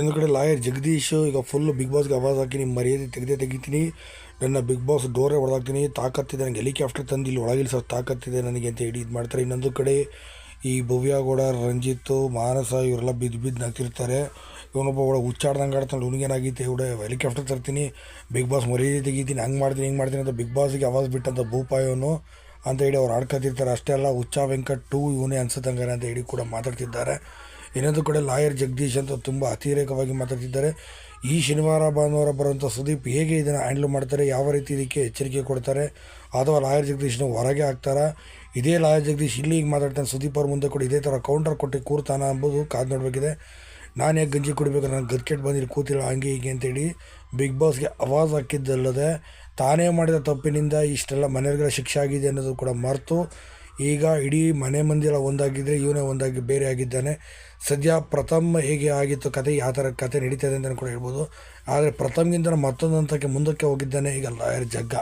ಒಂದು ಕಡೆ ಲಾಯರ್ ಜಗದೀಶ್, ಈಗ ಫುಲ್ ಬಿಗ್ ಬಾಸ್ಗೆ ಅವಾಜ್ ಹಾಕಿ ನಿಮ್ಮ ಮರ್ಯಾದೆ ತೆಗೆದೇ ತೆಗಿತೀನಿ. ನನ್ನ ಬಿಗ್ ಬಾಸ್ ಡೋರೇ ಹೊಡೆದಾಕ್ತೀನಿ ತಾಕತ್ತಿದೆ ನನಗೆ ಹೆಲಿಕಾಪ್ಟರ್ ತಂದು ಇಲ್ಲಿ ಸರ್, ತಾಕತ್ತಿದೆ ನನಗೆ ಅಂತ ಹೇಳಿ ಇದು ಮಾಡ್ತಾರೆ. ಇನ್ನೊಂದು ಕಡೆ ಈ ಭವ್ಯ ಗೌಡ ರಂಜಿತ್ತು ಮಾನಸ ಇವರೆಲ್ಲ ಬಿದ್ದು ಬಿದ್ದು ನಗ್ತಿರ್ತಾರೆ. ಇವನೊಬ್ಬ ಒಳ ಹುಚ್ಚಾಡ್ದಂಗೆ ಆಡ್ತಾನೆ ಹುಡುಗೇನಾಗೈತೆ ಇವಡೆ ಹೆಲಿಕಾಪ್ಟರ್ ತರ್ತೀನಿ. ಬಿಗ್ ಬಾಸ್ ಮರ್ಯಾದೆ ತೆಗಿತೀನಿ, ಹಂಗೆ ಮಾಡ್ತೀನಿ, ಹಿಂಗೆ ಮಾಡ್ತೀನಿ ಅಂತ ಬಿಗ್ ಬಾಸ್ಗೆ ಅವಾಜ್ ಬಿಟ್ಟಂತ ಭೂಪಾಯವನು ಅಂತ ಹೇಳಿ ಅವ್ರು ಆಡ್ಕೊತಿರ್ತಾರೆ. ಅಷ್ಟೇ ಅಲ್ಲ, ಹುಚ್ಚ ವೆಂಕಟ್ ಟೂ ಇವನೇ ಅನ್ಸುತ್ತಂಗಾರೆ ಅಂತ ಹೇಳಿ ಕೂಡ ಮಾತಾಡ್ತಿದ್ದಾರೆ. ಇನ್ನೊಂದು ಕಡೆ ಲಾಯರ್ ಜಗದೀಶ್ ಅಂತ ತುಂಬ ಅತಿರೇಕವಾಗಿ ಮಾತಾಡ್ತಿದ್ದಾರೆ. ಈ ಶನಿವಾರ ಭಾನುವಾರ ಬರುವಂಥ ಸುದೀಪ್ ಹೇಗೆ ಇದನ್ನು ಹ್ಯಾಂಡಲ್ ಮಾಡ್ತಾರೆ, ಯಾವ ರೀತಿ ಇದಕ್ಕೆ ಎಚ್ಚರಿಕೆ ಕೊಡ್ತಾರೆ, ಅಥವಾ ಲಾಯರ್ ಜಗದೀಶ್ನ ಹೊರಗೆ ಹಾಕ್ತಾರಾ? ಇದೇ ಲಾಯರ್ ಜಗದೀಶ್ ಇಲ್ಲಿ ಈಗ ಮಾತಾಡ್ತಾನೆ, ಸುದೀಪ್ ಅವ್ರ ಮುಂದೆ ಕೂಡ, ಇದೇ ಥರ ಕೌಂಟರ್ ಕೊಟ್ಟು ಕೂರ್ತಾನ ಅಂಬೋದು ಕಾದು ನೋಡಬೇಕಿದೆ. ನಾನು ಯಾಕೆ ಗಂಜಿ ಕುಡಿಬೇಕು, ನಾನು ಗದ್ಕೆಟ್ ಬಂದಿಲ್ಲಿ ಕೂತಿಲ್ಲ, ಹಂಗೆ ಹೀಗೆ ಅಂತೇಳಿ ಬಿಗ್ ಬಾಸ್ಗೆ ಅವಾಜ್ ಹಾಕಿದ್ದಲ್ಲದೆ ತಾನೇ ಮಾಡಿದ ತಪ್ಪಿನಿಂದ ಇಷ್ಟೆಲ್ಲ ಮನೆಯವರಿಗೆಲ್ಲ ಶಿಕ್ಷೆ ಆಗಿದೆ ಅನ್ನೋದು ಕೂಡ ಮರೆತು ಈಗ ಇಡೀ ಮನೆ ಮಂದಿರ ಒಂದಾಗಿದ್ದರೆ ಇವನೇ ಒಂದಾಗಿ ಬೇರೆ ಆಗಿದ್ದಾನೆ. ಸದ್ಯ ಪ್ರಥಮ್ ಹೇಗೆ ಆಗಿತ್ತು ಕತೆ ಯಾವ ಥರ ಕತೆ ನಡೀತದೆ ಅಂತಲೂ ಕೂಡ ಹೇಳ್ಬೋದು. ಆದರೆ ಪ್ರಥಮ್ಗಿಂತ ಮತ್ತೊಂದು ಹಂತಕ್ಕೆ ಮುಂದಕ್ಕೆ ಹೋಗಿದ್ದಾನೆ ಈಗ ಲಾಯರ್ ಜಗ್ಗ.